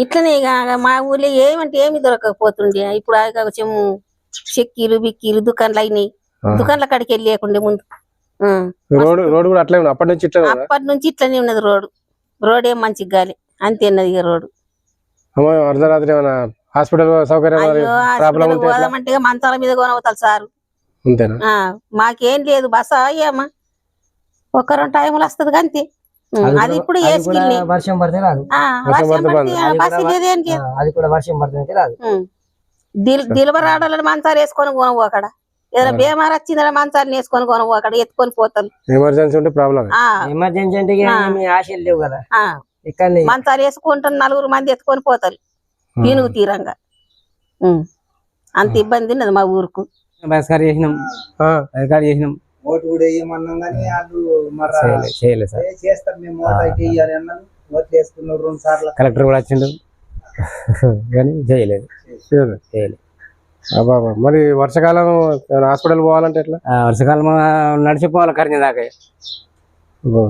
ఇట్లనే ఇక మా ఊర్లో ఏమంటే ఏమి దొరకకపోతుండే. ఇప్పుడు కొంచెం చెక్కీలు బిక్కీలు దుకాన్లు అయినాయి. ఆ. దుకాన్ల కాడికి వెళ్ళి లేకుండే ముందు. రోడ్ రోడ్ కూడా అట్లే ఉంది? అప్పటి నుంచి ఇట్లే అప్పటి నుంచి ఇట్లనే ఉన్నది రోడ్డు రోడ్ ఏం మంచి గాలి. అంతే ఉన్నది ఇక రోడ్డు అమ్మ అర్ధరాత్రి ఏమైనా హాస్పిటల్ సౌకర్యం? పోదామంటే మంచాల మీద కొనవుతారు సారు. మాకేం లేదు బస అయ్యామా ఒక రెండు టైములు వస్తుంది అంతే అది ఇప్పుడు కూడా వేసుకెళ్ళి వర్షం పడితే రాదు. వర్షం పడితే బంద్. అది కూడా వర్షం పడితే రాదు. దిలబర్ ఆడోళ్ళని మంచాలు వేసుకొని కొనవు అక్కడ. ఏదైనా. బీమార్ వచ్చిందని మంచాలు వేసుకొని కొనవు అక్కడ ఎత్తుకొని పోతారు ఎమర్జెన్సీ ఉంటే ప్రాబ్లం ఎమర్జెన్సీ అంటే ఆశలు లేవు కదా. మంచాలు వేసుకుంటారు నలుగురు మంది ఎత్తుకొని పోతారు. పీనుగు తీరంగా. అంత ఇబ్బంది ఉన్నది మా ఊరుకు. బస్కార్ చేసినాం. బస్కార్ చేసినాం. ఓటు కూడా వేయమన్నాం కానీ వాళ్ళు మరి చేయలేదు సార్. మేము ఓటు అయితే వేయాలి అన్నారు. ఓట్లు వేసుకున్నారు రెండు సార్లు. కలెక్టర్ కూడా వచ్చిండు. కానీ చేయలేదు. మరి వర్షాకాలం హాస్పిటల్ పోవాలంటే ఎట్లా? వర్షాకాలం నడిచిపోవాలి కరిഞ്ഞ దాకా.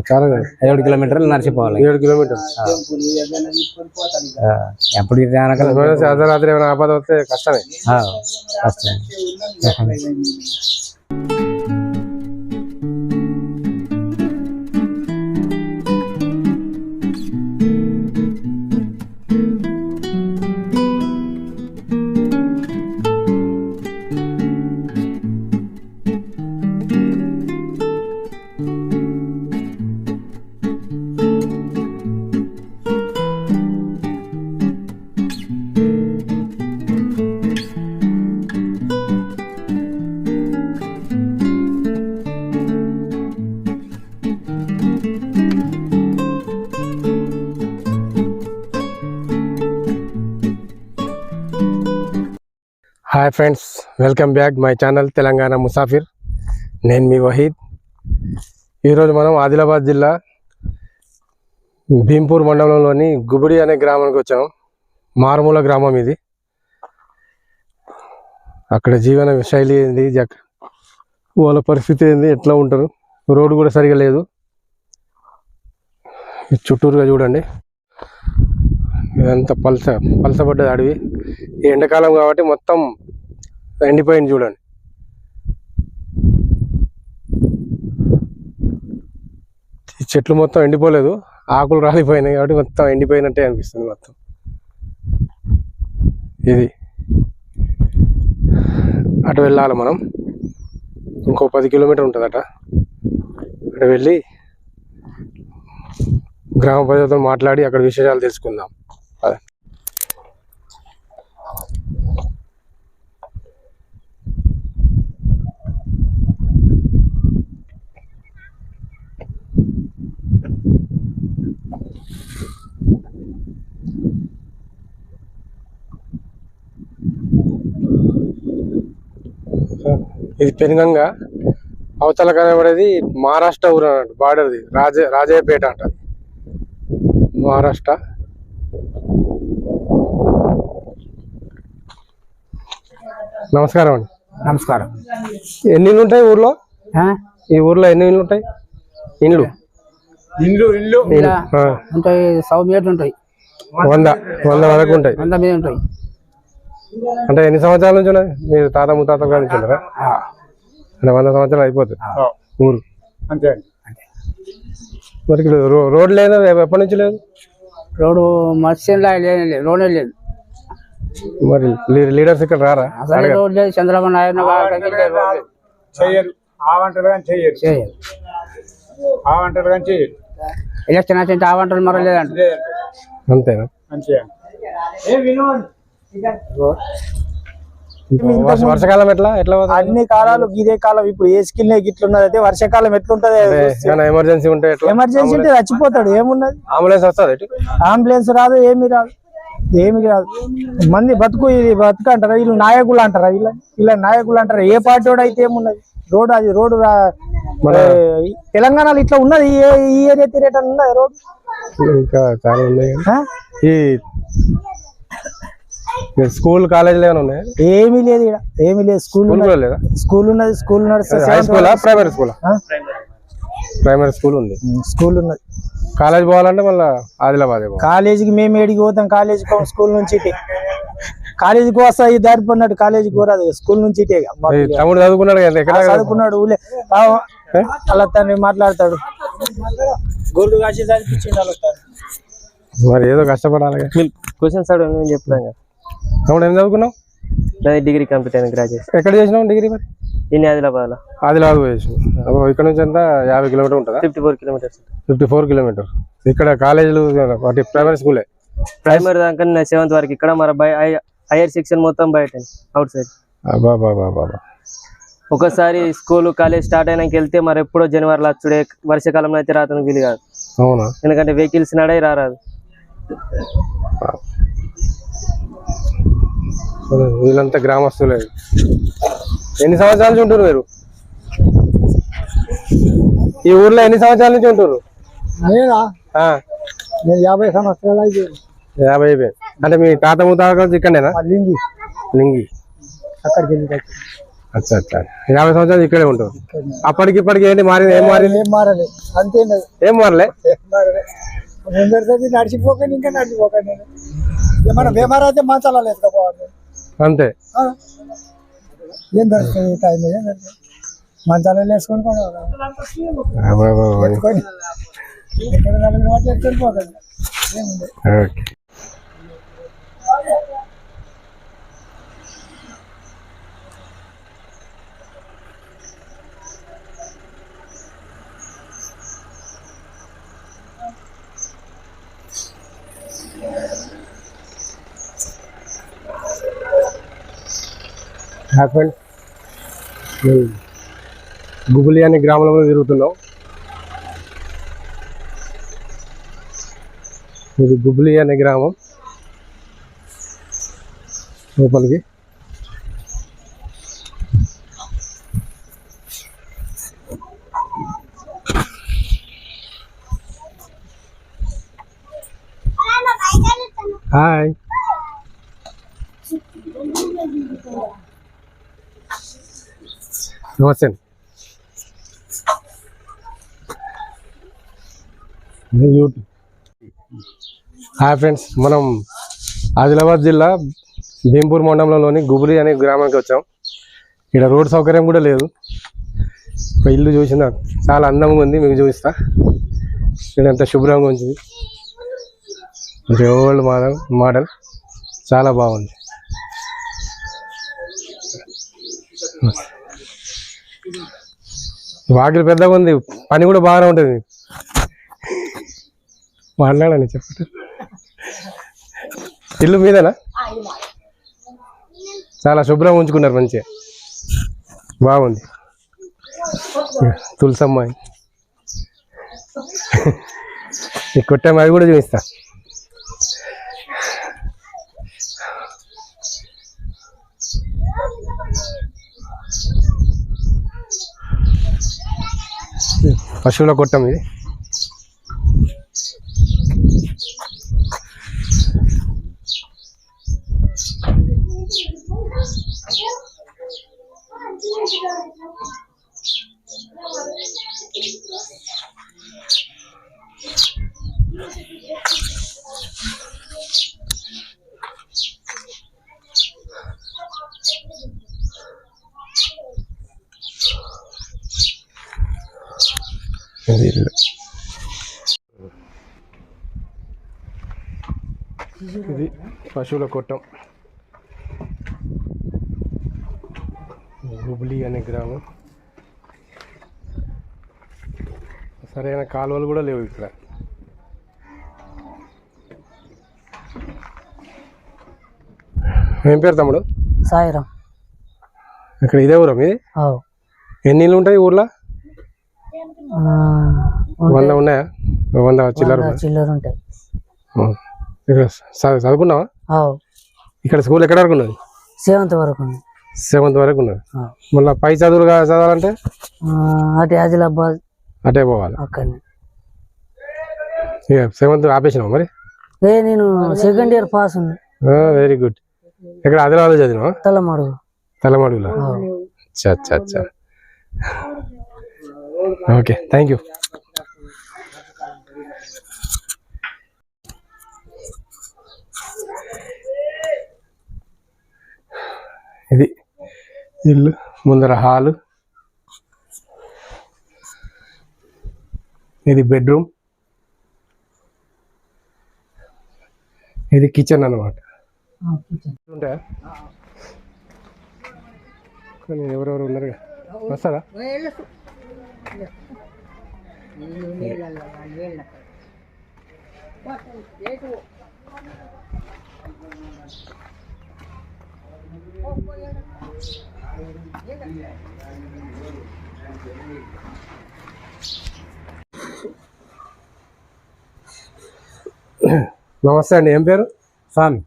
చాలా ఏడు కిలోమీటర్లు నడిచిపోవాలి ఏడు కిలోమీటర్లు. ఎప్పుడు అర్ధరాత్రి ఏమైనా ఆపద వస్తే కష్టమే. ఆ, hi friends welcome back my channel Telangana Musafir నేను మీ వహీద్ ఈరోజు మనం ఆదిలాబాద్ జిల్లా భీంపూర్ మండలంలోని గుబుడి అనే గ్రామానికి వచ్చాము మారుమూల గ్రామం ఇది. అక్కడ జీవన శైలి ఏంది వాళ్ళ పరిస్థితి ఏంది ఎట్లా ఉంటారు? రోడ్డు కూడా సరిగా లేదు. చుట్టూరుగా చూడండి. ఇదంతా పలస పలసపడ్డది అడవి. ఈ ఎండాకాలం కాబట్టి మొత్తం ఎండిపోయింది చూడండి. ఈ చెట్లు మొత్తం ఎండిపోలేదు ఆకులు రాలిపోయినాయి కాబట్టి మొత్తం ఎండిపోయినట్టే అనిపిస్తుంది మొత్తం. ఇది. అటు వెళ్ళాలి మనం. ఇంకో పది కిలోమీటర్ ఉంటుందట. అటు వెళ్ళి గ్రామ ప్రజలతో మాట్లాడి అక్కడ విశేషాలు తెలుసుకుందాం. ఇది పెనుగంగ. అవతల కనబడేది మహారాష్ట్ర ఊరు అన్నట్టు బార్డర్ది. రాజ రాజయ్యపేట అంట మహారాష్ట్ర. నమస్కారం అండి. నమస్కారం. ఎన్ని ఇళ్ళు ఉంటాయి ఊర్లో? ఆ? ఈ ఊర్లో ఎన్ని ఇళ్ళు ఉంటాయి? ఇండ్లు. ఇండ్లు. ఆ, ఉంటాయి సౌ మీటర్లు ఉంటాయి. వంద వంద వరకు ఉంటాయి. వంద మీద ఉంటాయి. అంటే ఎన్ని సంవత్సరాల నుంచి ఉన్నాయి? మీరు తాత ముత్తాతల నుంచి ఉన్నారా అంటే వంద సంవత్సరాలు అయిపోతుంది. ఊరు. అంతే మరి ఇక్కడ రో- రోడ్ లేదు ఎప్పటి నుంచి లేదు? రోడ్డు మత్స్యంలా లేదు రోడ్డే లేదు. మరి లీడర్స్ ఇక్కడ రారా? చంద్రబాబు నాయుడు. చెయ్యరు ఆ వంటలు కానీ చెయ్యరు చేయరు. ఆ వంటలు కానీ చెయ్యరు ఎలక్షన్ వచ్చింటే ఆ వంటలు మరో లేదంట. అంతేనా? వర్షాకాలం ఎట్లా? ఎట్లా? అన్ని కాలాలు ఇదే కాలం ఇప్పుడు ఏ స్కిల్ ఇట్లున్నది అయితే వర్షాకాలం ఎట్లుంటది? ఎమర్జెన్సీ ఉంటే ఎట్లా? ఎమర్జెన్సీ ఉంటే చచ్చిపోతాడు. ఏమున్నది? అంబులెన్స్ వస్తుంది అంబులెన్స్ రాదు ఏమి రాదు. ఏమి రాదు మంది బతుకు ఇది బతుకు అంటారా? వీళ్ళు నాయకులు అంటారా? వీళ్ళ వీళ్ళ నాయకులు అంటారా? ఏ పార్టీ వాడు అయితే ఏమున్నది? రోడ్ అది రోడ్డు తెలంగాణలో ఇట్లా ఉన్నది? ఈ ఏరియా తిరేటం ఉన్నది రోడ్? ఇంకా చాలా ఉన్నాయి. ఆ? ఈ ఈ స్కూల్ కాలేజీలు ఏమైనా ఉన్నాయి? ఏమీ లేదు ఇక్కడ ఏమీ లేదు. స్కూల్ స్కూల్ కూడా లేదా? స్కూల్ ఉన్నది స్కూల్ నడుస్తుంది ప్రైమరీ స్కూలా? ప్రైమరీ స్కూల్ ఉంది. స్కూల్ ఉన్నది. కాలేజ్ పోవాలంటే మళ్ళీ ఆదిలాబాద్ కాలేజీకి మేము ఏడికి పోతాం? కాలేజీకి పోం, స్కూల్ నుంచి ఇటే. కాలేజీకి వస్తా ఈ దారి పడినట్టు కాలేజీకి పోరాదు స్కూల్ నుంచి. తమ్ముడు చదువుకున్నాడు చదువుకున్నాడు? ఊలే అలా తండ్రి మాట్లాడతాడు. గోల్డ్ కాసి చదివించిండు. మరి ఏదో కష్టపడాలి. క్వశ్చన్స్ అడగండి నేను చెప్తాను తమ్ముడు ఏం చదువుకున్నావు? డిగ్రీ కంప్లీట్ అయింది గ్రాడ్యుయేషన్. ఎక్కడ చేసినావు డిగ్రీ మరి? నేను ఆదిలాబాద్లో? ఆదిలాబాద్ చేసినావు ఇక్కడ నుంచి అంతా యాభై కిలోమీటర్ ఉంటుందా? Fifty four kilometres. Fifty four kilometre. ఇక్కడ కాలేజీలు వాటి ప్రైమరీ స్కూలే ప్రైమరీ దాకా నేను సెవెంత్ వరకు ఇక్కడ మరి హైయర్ సెక్షన్ మొత్తం బయట అవుట్ సైడ్ ఒకసారి స్కూల్ కాలేజ్ స్టార్ట్ అయినాక వెళ్తే మరి ఎప్పుడో జనవరిలో వచ్చుడే వర్షాకాలంలో అయితే రాతను వీలు కాదు. అవునా? ఎందుకంటే వెహికల్స్ నడే రారాదు. వీళ్ళంతా గ్రామస్తులే. ఎన్ని సంవత్సరాల నుంచి ఉంటారు మీరు? ఈ ఊర్లో ఎన్ని సంవత్సరాల నుంచి ఉంటారు యాభై సంవత్సరాలు అయితే యాభై అంటే మీ తాత ముతాత నుంచి ఇక్కడనేనా లింగి. లింగి. అక్కడికి అచ్చా అచ్చా. యాభై సంవత్సరాలు ఇక్కడే ఉంటారు అప్పటికి ఇప్పటికి ఏంటి మారింది? ఏం మారింది? ఏం మారలే. అంతే ఏం మారలే? నడిచిపోకండి ఇంకా నడిచిపోకండి నేను. ఏమన్నా బేమారైతే మంచాల లేకపోవాలి అంతే. ఏం దొరుకుతుంది టైం ఏం మంచాలలో వేసుకొని కూడా ఎక్కడ నలుగురు వాటి ఎత్తుకొని పోకండి ఏముంది? ఓకే. Happened Gubuli hmm. అనే గ్రామంలో తిరుగుతున్నాం. ఇది గుబులి అనే గ్రామం. లోపలికి హాయ్ నమస్తే యూట్యూబ్. హాయ్ ఫ్రెండ్స్ మనం ఆదిలాబాద్ జిల్లా భీంపూర్ మండలంలోని గుబులి అనే గ్రామానికి వచ్చాం. ఇక్కడ రోడ్ సౌకర్యం కూడా లేదు. ఒక ఇల్లు చూసిన చాలా అందంగా ఉంది మీకు చూపిస్తా. ఇక్కడ ఎంత శుభ్రంగా ఉంచింది. ఓల్డ్ మోడల్ మోడల్ చాలా బాగుంది. వాకిలి పెద్దగా ఉంది పని కూడా బాగానే ఉంటుంది. మాట్లాడండి చెప్పండి. ఇల్లు మీదేనా? చాలా శుభ్రంగా ఉంచుకున్నారు మంచిగా. బాగుంది. తులసమ్మాయి ఈ కొట్టాము అవి కూడా చూపిస్తా. పశువుల గొట్టం ఇది ఇల్లు. ఇది పశువుల కొట్టం. హుబ్లీ అనే గ్రామం. సరైన కాలువలు కూడా లేవు ఇక్కడ. ఏం పేరు తమ్ముడు? సాయిరాం. ఇక్కడ ఇదే ఊరా మీది? ఎన్ని ఇల్లు ఉంటాయి ఊర్లో? వంద ఉన్నాయా? వంద చిల్లర? చిల్లర ఉంటాయి. ఇక్కడ చదువుకున్నావా? ఇక్కడ స్కూల్ ఎక్కడ వరకు ఉన్నది? సెవెంత్ వరకు ఉంది సెవెంత్ వరకు ఉన్నది. మళ్ళీ పై చదువులు చదవాలంటే? అటు ఆదిలాబాద్ అటే పోవాలి. అక్కడనే. సెవెంత్ ఆపేసినావు మరి? ఏ నేను సెకండ్ ఇయర్ పాస్ ఉంది వెరీ గుడ్. ఇక్కడ ఆదిలాబాద్ చదివినావా? తలమడుగు. తలమడుగులో. అచ్చా అచ్చా అచ్చా ఓకే థ్యాంక్ యూ ఇల్లు ముందర హాలు. ఇది బెడ్రూమ్. ఇది కిచెన్ అన్నమాట. ఉంటాయా కానీ ఎవరెవరు ఉన్నారు వస్తారా? నమస్తే అండి ఏం పేరు? స్వామి.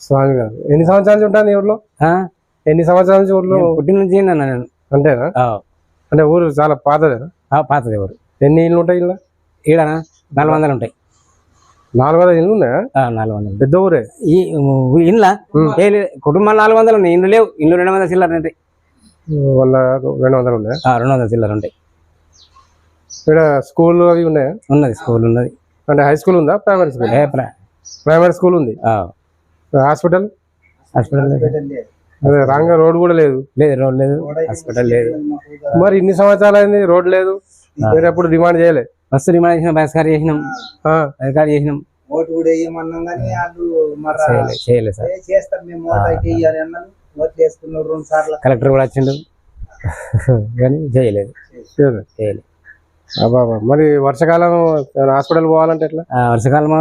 స్వామి గారు. ఎన్ని సంవత్సరాల నుంచి ఉంటాను ఊర్లో? ఆ? ఎన్ని సంవత్సరాల నుంచి ఊర్లో? పుట్టిన నుంచి నేను. అంతేనా? అంటే ఊరు చాలా పాతదేనా? ఆ, పాతది ఎవరు ఎన్ని ఇళ్ళు ఉంటాయి ఇలా ఈడనా? నాలుగు వందలు ఉంటాయి. నాలుగు వందల ఇళ్ళు ఉన్నాయా? ఆ, నాలుగు వందలు పెద్ద ఊరే? ఈ ఇండ్ల? కుటుంబాలు నాలుగు వందలు ఉన్నాయి. ఇండ్లు లేవు. ఇండ్లు రెండు వందల చిల్లర ఉంటాయి. వాళ్ళ రెండు వందలు ఉన్నాయా? ఆ, రెండు వందల చిల్లర ఉంటాయి. ఇక్కడ స్కూల్ అవి ఉన్నాయా? ఉన్నది స్కూల్ ఉన్నది. అంటే హై స్కూల్ ఉందా? Primary school? ప్రైమరీ స్కూల్ ఉంది? ఆ, హాస్పిటల్? హాస్పిటల్ లేదు. అదే రాంగా రోడ్ కూడా లేదు. లేదు రోడ్ లేదు. హాస్పిటల్ లేదు. మరి ఇన్ని సంవత్సరాలు అయింది రోడ్ లేదు. మీరు ఎప్పుడు డిమాండ్ చేయలే. బస్సు రిమాండ్ చేసినాం బస్కార్ చేసినాం. ఆ, బస్కార్ చేసినాం. ఓటు కూడా వేయమన్నాం కానీ వాళ్ళు మరి చేయలేదు చేయలేదు సార్. చేస్తాం మేము ఓటు అయితే ఓట్లు వేసుకున్నారు రెండు సార్లు. కలెక్టర్ కూడా వచ్చిండు. కానీ చేయలేదు. చేయలే. చేయలేదు అబ్బా అబ్బా. మరి వర్షాకాలం హాస్పిటల్ పోవాలంటే ఎట్లా? ఆ, వర్షాకాలం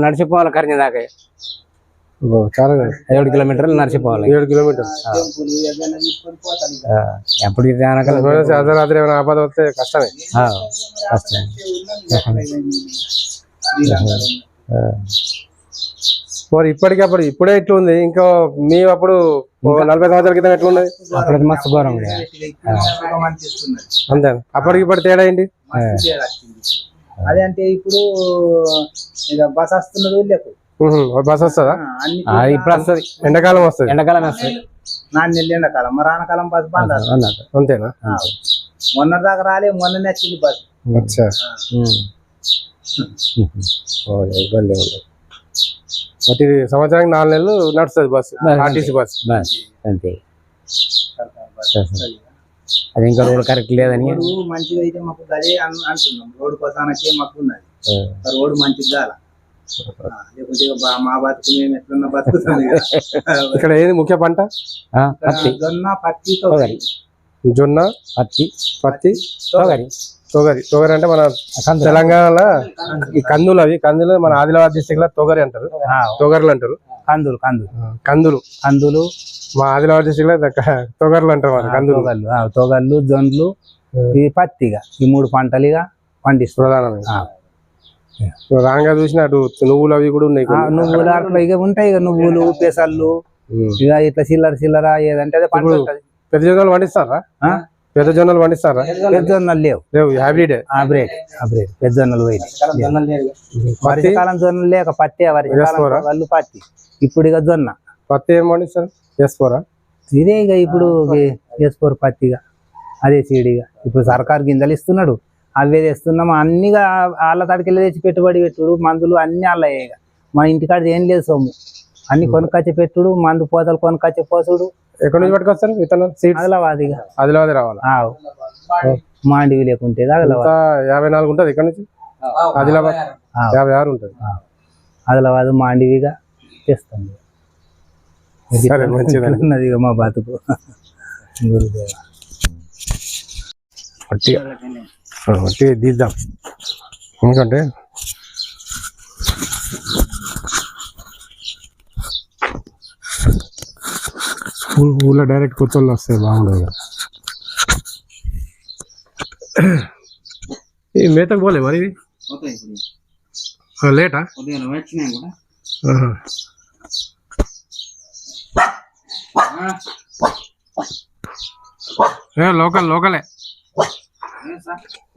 నడిచిపోవాలి కరిഞ്ഞ దాకా. చాలా ఏడు కిలోమీటర్లు నడిచిపోవాలి. ఏడు. ఆ, ఎప్పుడు అర్ధరాత్రి ఏమైనా ఆపద వస్తే కష్టమే. ఆ, కష్టం. ఆ, మరి ఇప్పటికప్పుడు ఇప్పుడే ఇట్లా ఉంది ఇంకా మీ అప్పుడు నలభై సంవత్సరాల క్రితం ఎట్లా ఉన్నది అప్పుడు మస్తు ఘోరం. అంతే. అప్పటికి ఇప్పటి తేడా ఏంటి. అదే అంటే ఇప్పుడు బస్ వస్తున్నది ఓ బస్ వస్తుందా? ఇప్పుడు వస్తుంది. ఎండాకాలం వస్తుంది. ఎండాకాలం వస్తుంది. నాన్న నెల్లు ఎండాకాలం. మరి ఆనకాలం బస్ బంద్ అన్నట్టు అంతేనా? మొన్న దాకా రాలే మొన్ననే వచ్చింది బస్ అచ్చా. ఇబ్బంది ఉండదు ప్రతి సంవత్సరానికి నాలుగు నెలలు నడుస్తుంది బస్సు ఆర్టీసీ బస్ అంతే. అది ఇంకా రోడ్ కరెక్ట్ లేదని. మంచిగా అయితే మాకు అదే అంటున్నాం. రోడ్డు కోసానకే మాకు ఉన్నది. ఆ రోడ్డు మంచిది కాల. మా బతుకు మేము ఎట్లున్నా బతుకుతుంది ఇక. ఇక్కడ ఏది ముఖ్య పంట? పత్తి. జొన్న పత్తితో తొగరి. జొన్న పత్తి పత్తి తొగరి. తొగరి. తొగరి అంటే మన తెలంగాణలో ఈ కందులు అవి. కందులు మన ఆదిలాబాద్ డిస్టిక్లో తొగరి అంటారు. తొగర్లు అంటారు. కందులు కందులు. కందులు. కందులు. మా ఆదిలాబాద్ డిస్టిక్లో తొగర్లు అంటారు మన కందులు. తొగళ్ళు జొన్లు ఈ పత్తిగా ఈ మూడు పంటలుగా పండిస్తారు. ప్రధానమైన ఆ. రాంగా చూసిన అటు నువ్వులు అవి కూడా ఉన్నాయి. నువ్వులు అట్లా ఇక ఉంటాయి ఇక నువ్వులు పెసళ్ళు. ఇక ఇట్లా చిల్లర చిల్లర ఏదంటే అదే పంట. పెద్ద జొన్నలు పండిస్తారా? పెద్ద జొన్నలు పండిస్తారా? పెద్ద జొన్నలు లేవు. లేవు హైబ్రిడ్. Hybrid hybrid. పెద్ద జొన్నలు పోయినాయి. పత్తి? వర్షకాలం జొన్నలు లేక పత్తి? వాళ్ళు పత్తి. ఇప్పుడు ఇక జొన్న. పత్తి ఏం పండిస్తారు? వేసుకోరా ఇదే ఇక ఇప్పుడు వేసుకోరు పత్తిగా అదే సీడిగా ఇప్పుడు సర్కార్ గింజలు ఇస్తున్నాడు. అవే తెస్తున్నాం. అన్నిగా వాళ్ళ తడికెళ్ళి తెచ్చి పెట్టుబడి పెట్టుడు మందులు అన్ని వాళ్ళే ఇక. మన ఇంటికాడ ఏం లేదు సొమ్ము. అన్ని కొనుక్కొచ్చి పెట్టుడు మందు పోతలు కొనుక్కొచ్చి పోసుడు. ఎక్కడి నుంచి పట్టుకొస్తారు విత్తనాలు? ఆదిలాబాద్ ఇక. ఆదిలాబాద్ రావాలా. మాండివి లేకుంటే ఆదిలాబాద్. యాభై నాలుగు ఉంటుంది ఇక్కడ నుంచి? ఆదిలాబాద్. యాభై ఆరు ఉంటుంది. ఆదిలాబాద్ మాండివిగా తెస్తాం ఉన్నది ఇక మా బతుకు. గురుదేవ. వట్టిగా ఆ, ఎందుకంటే ఊళ్ళో డైరెక్ట్ కూర్చొని వస్తాయి బాగుండదు ఈ మేతకు పోలే మరి? లేటా? లోకల్ లోకలే.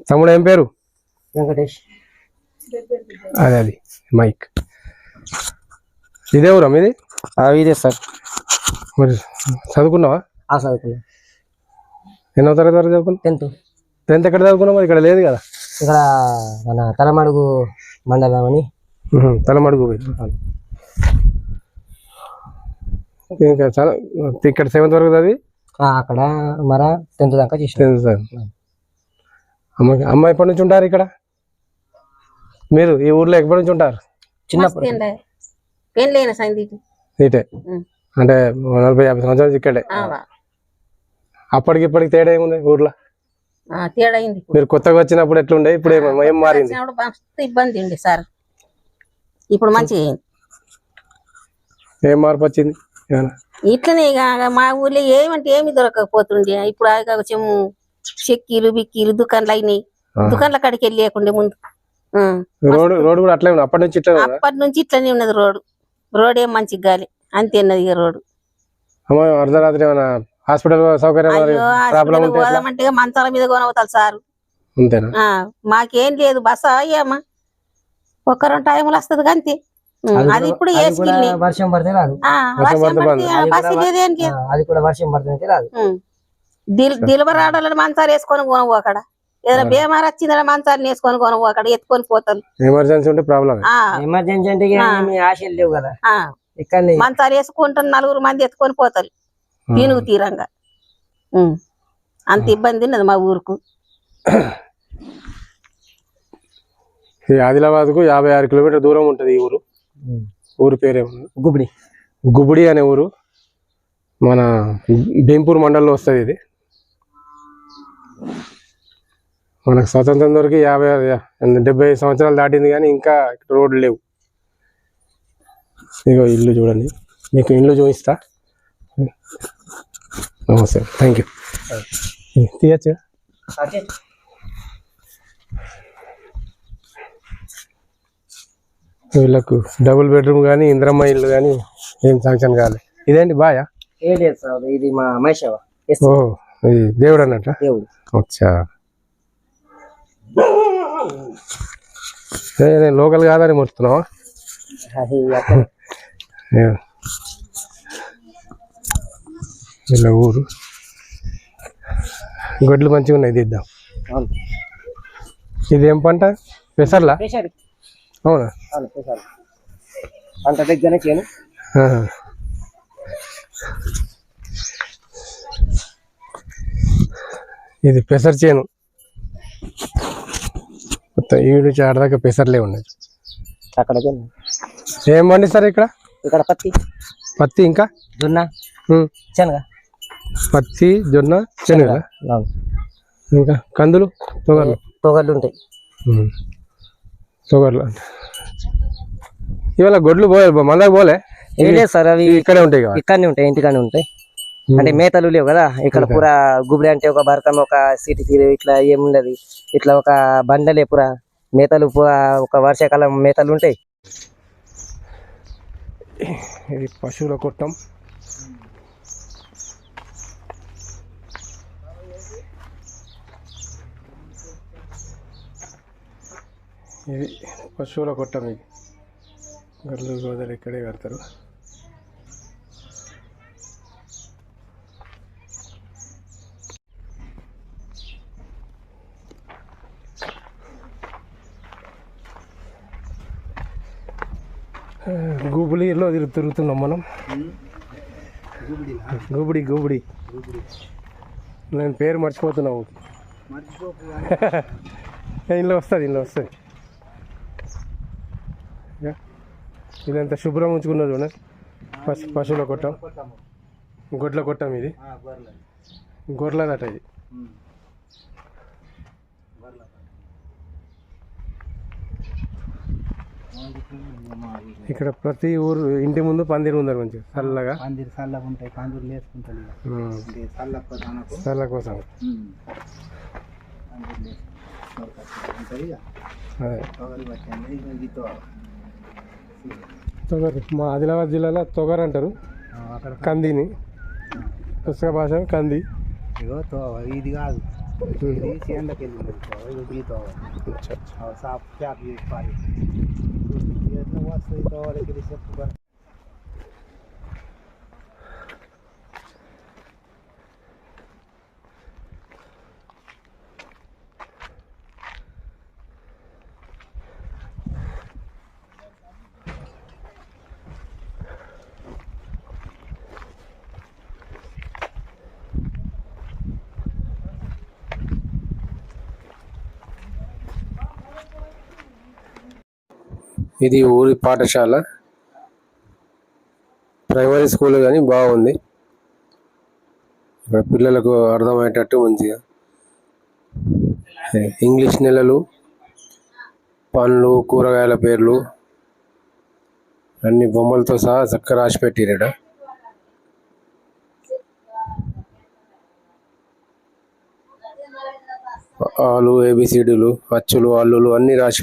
తమ్ముడు ఏం పేరు? వెంకటేష్. అదే అది. మైక్. ఇదే ఊరా మీది ఇదే సార్. మరి చదువుకున్నావా? ఆ చదువుకున్నా. ఎన్నో తరగతి వరకు చదువుకున్నావు? టెన్త్. టెన్త్ ఎక్కడ చదువుకున్నావు? మరి ఇక్కడ లేదు కదా? ఇక్కడ మన తలమడుగు మండలం అని. తలమడుగు. ఇంకా చాలా ఇక్కడ సెవెంత్ వరకు చదివి? అక్కడ మన టెన్త్ దాకా చేసిన. తెలుసు అమ్మాయి అమ్మ ఎప్పటి నుంచి ఉంటారు ఇక్కడ? మీరు ఈ ఊర్లో ఎప్పటి నుంచి ఉంటారు? చిన్నప్పుడు ఇటే. అంటే నలభై యాభై సంవత్సరాల ఇక్కడే. అప్పటికి ఇప్పటికి తేడా ఏముంది ఊర్లో? తేడా అయింది. మీరు కొత్తగా వచ్చినప్పుడు ఎట్లుండే? ఇప్పుడు ఏం మారింది? ఇబ్బంది సార్. ఇప్పుడు అయింది. ఏం మార్పు వచ్చింది? ఇట్లనే ఇక మా ఊర్లో ఏమంటే ఏమి దొరకకపోతుండే. ఇప్పుడు కొంచెం చెక్కీలు బిక్కీలు దుకాణాలు అయినాయి. దుకాణాల కాడికి వెళ్ళి లేకుండే ముందు కూడా అట్లే ఉంది. అప్పటి నుంచి ఇట్లే అప్పటి నుంచి ఇట్లనే ఉన్నది రోడ్డు రోడ్ ఏం మంచి గాలి అంతే ఉన్నది ఇక అమ్మ అర్ధరాత్రి ఏమైనా హాస్పిటల్ సౌకర్యం? పోదామంటే మంచాల మీద కొనవుతారు సార్. మాకేం లేదు. బస్సు అయ్యామా ఒక్క రెండు టైములు వస్తుంది అంతే అది ఇప్పుడు వర్షం పడితే రాదు. వర్షం పడితే బస్సు లేదు అది కూడా వర్షం పడితే రాదు. ఉం. దిల్ దిలబర్ ఆడాలని మంచాలు వేసుకొని కొనవు అక్కడ. ఏదైనా బీమార్ వచ్చిందని మంచాలు వేసుకొని కొనవు అక్కడ ఎత్తుకొని పోతారు ఎమర్జెన్సీ ఉంటే ప్రాబ్లం ఎమర్జెన్సీ అంటే ఆశలు లేవు కదా. మంచాలు వేసుకుంటారు నలుగురు మంది ఎత్తుకొని పోతారు. పీనుగు తీరంగా. అంత ఇబ్బంది ఉన్నది మా ఊరుకు. ఈ ఆదిలాబాద్కు యాభై ఆరు కిలోమీటర్ దూరం ఉంటది ఈ ఊరు. ఊరు పేరేమన్నా గుబిడి. గుబుడి అనే ఊరు. మన భీంపూర్ మండలంలో వస్తుంది ఇది. మనకు స్వతంత్రం దొరికి యాభై డెబ్బై సంవత్సరాలు దాటింది కానీ ఇంకా ఇక్కడ రోడ్లు లేవు. ఇగో ఇల్లు చూడండి. మీకు ఇల్లు చూపిస్తా. నమస్తే. థ్యాంక్ యూ తీయచ్చు. వీళ్ళకు డబుల్ బెడ్రూమ్ కానీ ఇంద్రమ్మ ఇల్లు కానీ ఏం శాంక్షన్ కాలే. ఇదేంటి బాయా? ఏం లేదు సార్? ఇది మా మహేషవ ఎస్ ఓ ఇది దేవుడు అన్నట్ట దేవుడు. అచ్చా. నేను లోకల్ కాదని మొత్తున్నావా. వీళ్ళ ఊరు. గొడ్లు మంచిగా ఉన్నాయి తీద్దాం. ఇదేం పంట? పెసర్లా? అవునా? అంత దగ్గరనే చేయను ఇది పెసర్ చేను. మొత్తం ఈ నుంచి ఆడదాకా పెసర్లే ఉన్నాయి. అక్కడ ఏం పండిస్తారు ఇక్కడ? ఇక్కడ పత్తి. పత్తి ఇంకా? జొన్న. శనగ. పత్తి జొన్న శనగ. ఇంకా కందులు తొగర్లు? తొగళ్ళు ఉంటాయి. తొగర్లు. ఇవాళ గొడ్లు పోలే మందకు పోలే? సార్ అవి ఇక్కడే ఉంటాయి ఇక్కడనే ఉంటాయి ఇంటికానే ఉంటాయి. అంటే మేతలు లేవు కదా? ఇక్కడ పూరా గుబిడి అంటే ఒక బరకం ఒక సిటీ తీరు ఇట్లా ఏముండదు. ఇట్లా ఒక బండలే పూరా. మేతలు ఒక వర్షాకాలం మేతలు ఉంటాయి. ఇది పశువుల కొట్టం. ఇది పశువుల కొట్టం ఇది. గర్లు గోదలు ఇక్కడే కడతారు. గూబులిలో తిరుగుతున్నాం మనం. గూబుడి గూబుడి. నేను పేరు మర్చిపోతున్నావు. ఇంట్లో వస్తుంది ఇంట్లో వస్తుంది. ఇదంతా శుభ్రం ఉంచుకున్నారు చూడండి పశు పశువుల కొట్టం. గొడ్ల కొట్టం ఇది. గొర్రెలదట ఇది. ఇక్కడ ప్రతి ఊరు ఇంటి ముందు పందిరి ఉందరు మంచిగా చల్లగా పందిరి చల్లగా ఉంటాయి పందిరి ఇది చల్ల కోసం తొగరి మా ఆదిలాబాద్ జిల్లాలో తొగరు అంటారు. కందిని. పుస్తక భాష కంది. ఇది కాదు. ఇది చేనులోకి వెళ్ళింది తోవ ఇది గీతో అచ్చా, అచ్చా. సాప్ చాప్ చేసి పారి ఎట్లా ఇది ఊరి పాఠశాల. ప్రైమరీ స్కూల్ కానీ బాగుంది. ఇక్కడ పిల్లలకు అర్థమయ్యేటట్టు మంచిగా. ఇంగ్లీష్ నెలలు పండ్లు కూరగాయల పేర్లు అన్ని బొమ్మలతో సహా చక్కగా రాసి పెట్టిరడ ఆలు ఏబిసిడీలు అచ్చులు అల్లులు అన్ని రాసి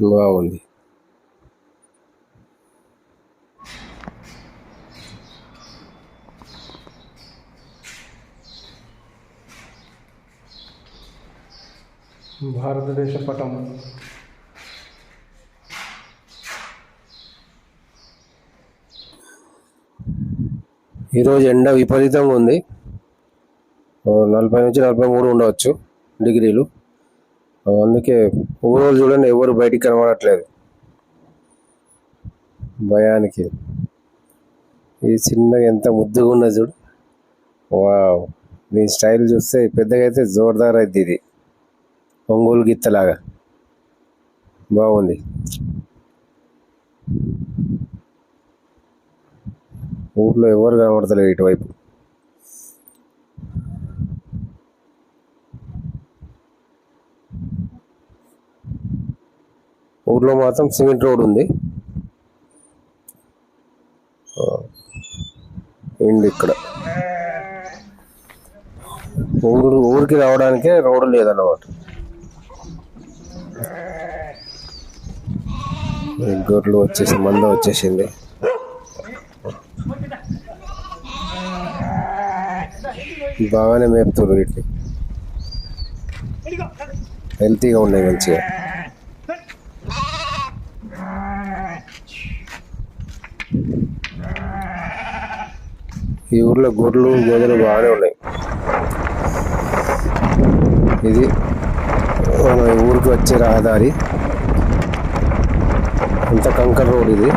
పెట్టిరట బాగుంది భారతదేశ పటం. ఈరోజు ఎండ విపరీతంగా ఉంది. నలభై నుంచి నలభై మూడు ఉండవచ్చు డిగ్రీలు. అందుకే ఊరోజు చూడండి ఎవరు బయటికి కనబడట్లేదు. భయానికి. ఇది చిన్నగా ఎంత ముద్దుగా ఉన్నది చూడు. వావ్. దీని స్టైల్ చూస్తే పెద్దగా అయితే జోర్దార్ అయింది ఇది. ఒంగోలు గిత్తలాగా. బాగుంది. ఊర్లో ఎవరు కనబడతలేరు ఇటువైపు. ఊర్లో మాత్రం సిమెంట్ రోడ్ ఉంది. ఏంటి ఇక్కడ? ఊరు ఊరికి రావడానికే రోడ్ లేదన్నమాట. గొర్రెలు వచ్చేసి మంద వచ్చేసింది. బాగానే మేపుతారు వీటిని. హెల్తీగా ఉన్నాయి మంచిగా. ఈ ఊర్లో గొర్రెలు గోదలు బాగానే ఉన్నాయి. ఇది మన ఊరికి వచ్చే రహదారి. అంత కంకర్ రోడ్ ఇది.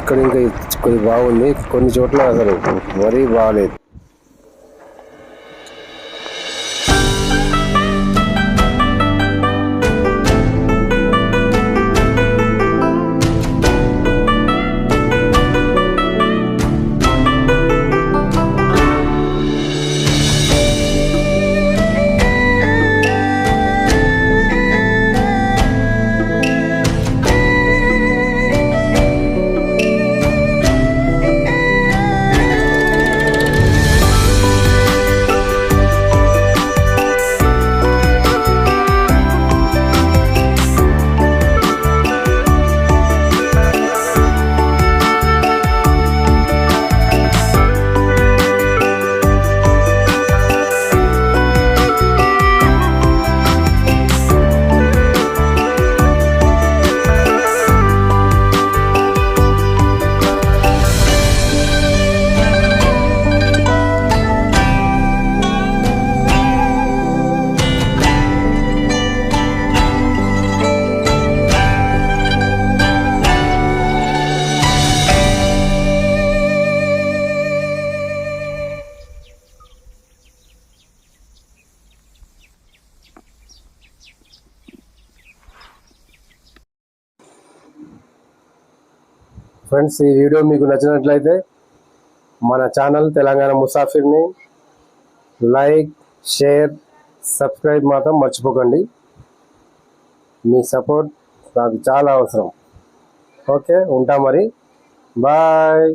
ఇక్కడ ఇంకా కొద్ది బాగుంది. కొన్ని చోట్ల అసలు మరీ బాగాలేదు. ఫ్రెండ్స్ ఈ వీడియో మీకు నచ్చినట్లయితే మన ఛానల్ తెలంగాణ ముసాఫిర్ని లైక్ షేర్ సబ్స్క్రైబ్ మాత్రం మర్చిపోకండి. మీ సపోర్ట్ నాకు చాలా అవసరం. ఓకే ఉంటా మరి. బాయ్.